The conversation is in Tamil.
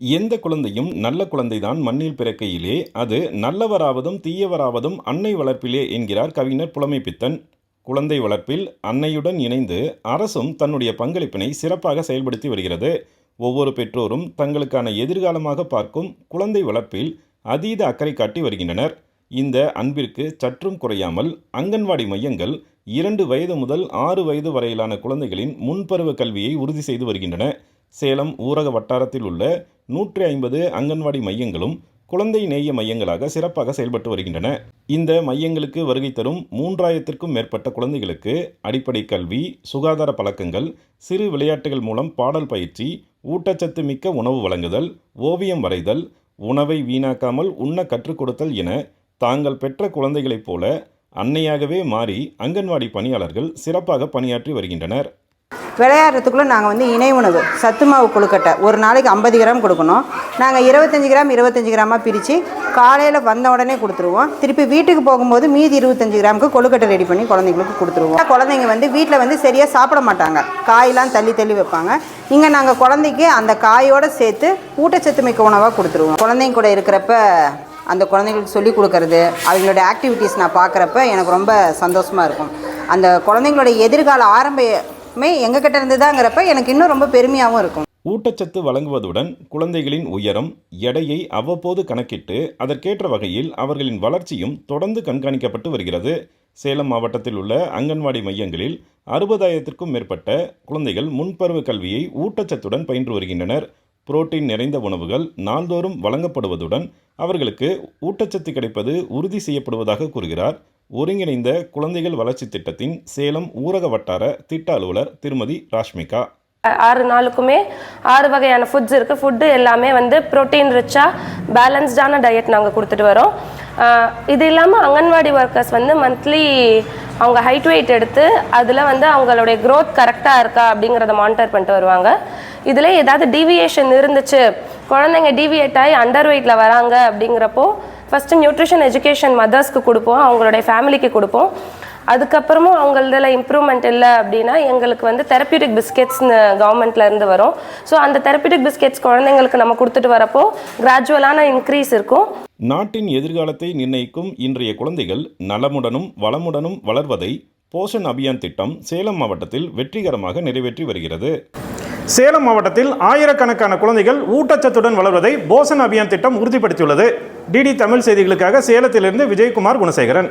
எந்த குழந்தையும் நல்ல குழந்தைதான் மண்ணில் பிறக்கையிலே அது நல்லவராவதும் தீயவராவதும் அன்னை வளர்ப்பிலே என்கிறார் கவிஞர் புலமைப்பித்தன். குழந்தை வளர்ப்பில் அன்னையுடன் இணைந்து அரசும் தன்னுடைய பங்களிப்பினை சிறப்பாக செயல்படுத்தி வருகிறது. ஒவ்வொரு பெற்றோரும் தங்களுக்கான எதிர்காலமாக பார்க்கும் குழந்தை வளர்ப்பில் அதீத அக்கறை காட்டி வருகின்றனர். இந்த அன்பிற்கு சற்றும் குறையாமல் அங்கன்வாடி மையங்கள் இரண்டு வயது முதல் ஆறு வயது வரையிலான குழந்தைகளின் முன்பருவ கல்வியை உறுதி செய்து வருகின்றன. சேலம் ஊரக வட்டாரத்தில் உள்ள நூற்றி ஐம்பது அங்கன்வாடி மையங்களும் குழந்தை நேய மையங்களாக சிறப்பாக செயல்பட்டு வருகின்றன. இந்த மையங்களுக்கு வருகை தரும் மூன்றாயிரத்திற்கும் மேற்பட்ட குழந்தைகளுக்கு அடிப்படை கல்வி சுகாதார பழக்கங்கள் சிறு விளையாட்டுகள் மூலம் பாடல் பயிற்சி ஊட்டச்சத்து மிக்க உணவு வழங்குதல் ஓவியம் வரைதல் உணவை வீணாக்காமல் உண்ண கற்றுக் கொடுத்தல் என தாங்கள் பெற்ற குழந்தைகளைப் போல அன்னையாகவே மாறி அங்கன்வாடி பணியாளர்கள் சிறப்பாக பணியாற்றி வருகின்றனர். விளையாடுறதுக்குள்ளே நாங்கள் வந்து இணை உணவு சத்து மாவு கொழுக்கட்டை. ஒரு நாளைக்கு ஐம்பது கிராம் கொடுக்கணும். நாங்கள் இருபத்தஞ்சி கிராம் இருபத்தஞ்சி கிராமாக பிரித்து காலையில் வந்த உடனே கொடுத்துருவோம். திருப்பி வீட்டுக்கு போகும்போது மீதி இருபத்தஞ்சி கிராமுக்கு கொழுக்கட்டை ரெடி பண்ணி குழந்தைங்களுக்கு கொடுத்துருவோம். குழந்தைங்க வந்து வீட்டில் வந்து சரியாக சாப்பிட மாட்டாங்க. காயெல்லாம் தள்ளி தள்ளி வைப்பாங்க. இங்கே நாங்கள் குழந்தைக்கு அந்த காயோடு சேர்த்து ஊட்டச்சத்து மிக்க உணவாக கொடுத்துருவோம். குழந்தைங்க கூட இருக்கிறப்ப அந்த குழந்தைங்களுக்கு சொல்லிக் கொடுக்கறது அவங்களோட ஆக்டிவிட்டீஸ் நான் பார்க்குறப்ப எனக்கு ரொம்ப சந்தோஷமாக இருக்கும். அந்த குழந்தைங்களோட எதிர்கால ஆரம்ப ஆரம்பமே எங்ககிட்ட இருந்து தாங்கிறப்ப எனக்கு இன்னும் ரொம்ப பெருமையாகவும் இருக்கும். ஊட்டச்சத்து வழங்குவதுடன் குழந்தைகளின் உயரம் எடையை அவ்வப்போது கணக்கிட்டு அதற்கேற்ற வகையில் அவர்களின் வளர்ச்சியும் தொடர்ந்து கண்காணிக்கப்பட்டு வருகிறது. சேலம் மாவட்டத்தில் உள்ள அங்கன்வாடி மையங்களில் அறுபதாயிரத்திற்கும் மேற்பட்ட குழந்தைகள் முன்பருவ கல்வியை ஊட்டச்சத்துடன் பயின்று வருகின்றனர். புரோட்டீன் நிறைந்த உணவுகள் நாள்தோறும் வழங்கப்படுவதுடன் அவர்களுக்கு ஊட்டச்சத்து கிடைப்பது உறுதி செய்யப்படுவதாக கூறுகிறார் ஒருங்கிணைந்த குழந்தைகள் வளர்ச்சி திட்டத்தின் சேலம் ஊரக வட்டார திட்ட அலுவலர் திருமதி ராஷ்மிகா. ஆறு நாளுக்குமே ஆறு வகையான ஃபுட்ஸ் இருக்குது ஃபுட்டு எல்லாமே வந்து ப்ரோட்டீன் ரிச்சாக பேலன்ஸ்டான டயட் நாங்கள் கொடுத்துட்டு வரோம். இது இல்லாமல் அங்கன்வாடி ஒர்க்கர்ஸ் வந்து மந்த்லி அவங்க ஹைட் வெயிட் எடுத்து அதில் வந்து அவங்களுடைய க்ரோத் கரெக்டாக இருக்கா அப்படிங்கிறத மானிட்டர் பண்ணிட்டு வருவாங்க. இதில் ஏதாவது டீவியேஷன் இருந்துச்சு குழந்தைங்க டீவியேட் ஆகி அண்டர் வெயிட்டில் வராங்க அப்படிங்கிறப்போ ஃபஸ்ட்டு நியூட்ரிஷன் எஜுகேஷன் மதர்ஸ்க்கு கொடுப்போம் அவங்களுடைய ஃபேமிலிக்கு கொடுப்போம். அதுக்கப்புறமும் அவங்களதில் இம்ப்ரூவ்மெண்ட் இல்லை அப்படின்னா எங்களுக்கு வந்து தெரப்பியூட்டிக் பிஸ்கெட்ஸ்னு கவர்மெண்ட்லேருந்து வரும். ஸோ அந்த தெரப்பியூட்டிக் பிஸ்கெட்ஸ் குழந்தைங்களுக்கு நம்ம கொடுத்துட்டு வரப்போ கிராஜுவலான இன்க்ரீஸ் இருக்கும். நாட்டின் எதிர்காலத்தை நிர்ணயிக்கும் இன்றைய குழந்தைகள் நலமுடனும் வளமுடனும் வளர்வதை போஷன் அபியான் திட்டம் சேலம் மாவட்டத்தில் வெற்றிகரமாக நிறைவேற்றி வருகிறது. சேலம் மாவட்டத்தில் ஆயிரக்கணக்கான குழந்தைகள் ஊட்டச்சத்துடன் வளர்வதை போசன் அபியான் திட்டம் உறுதிப்படுத்தியுள்ளது. டிடி தமிழ் செய்திகளுக்காக சேலத்திலிருந்து விஜயகுமார் குணசேகரன்.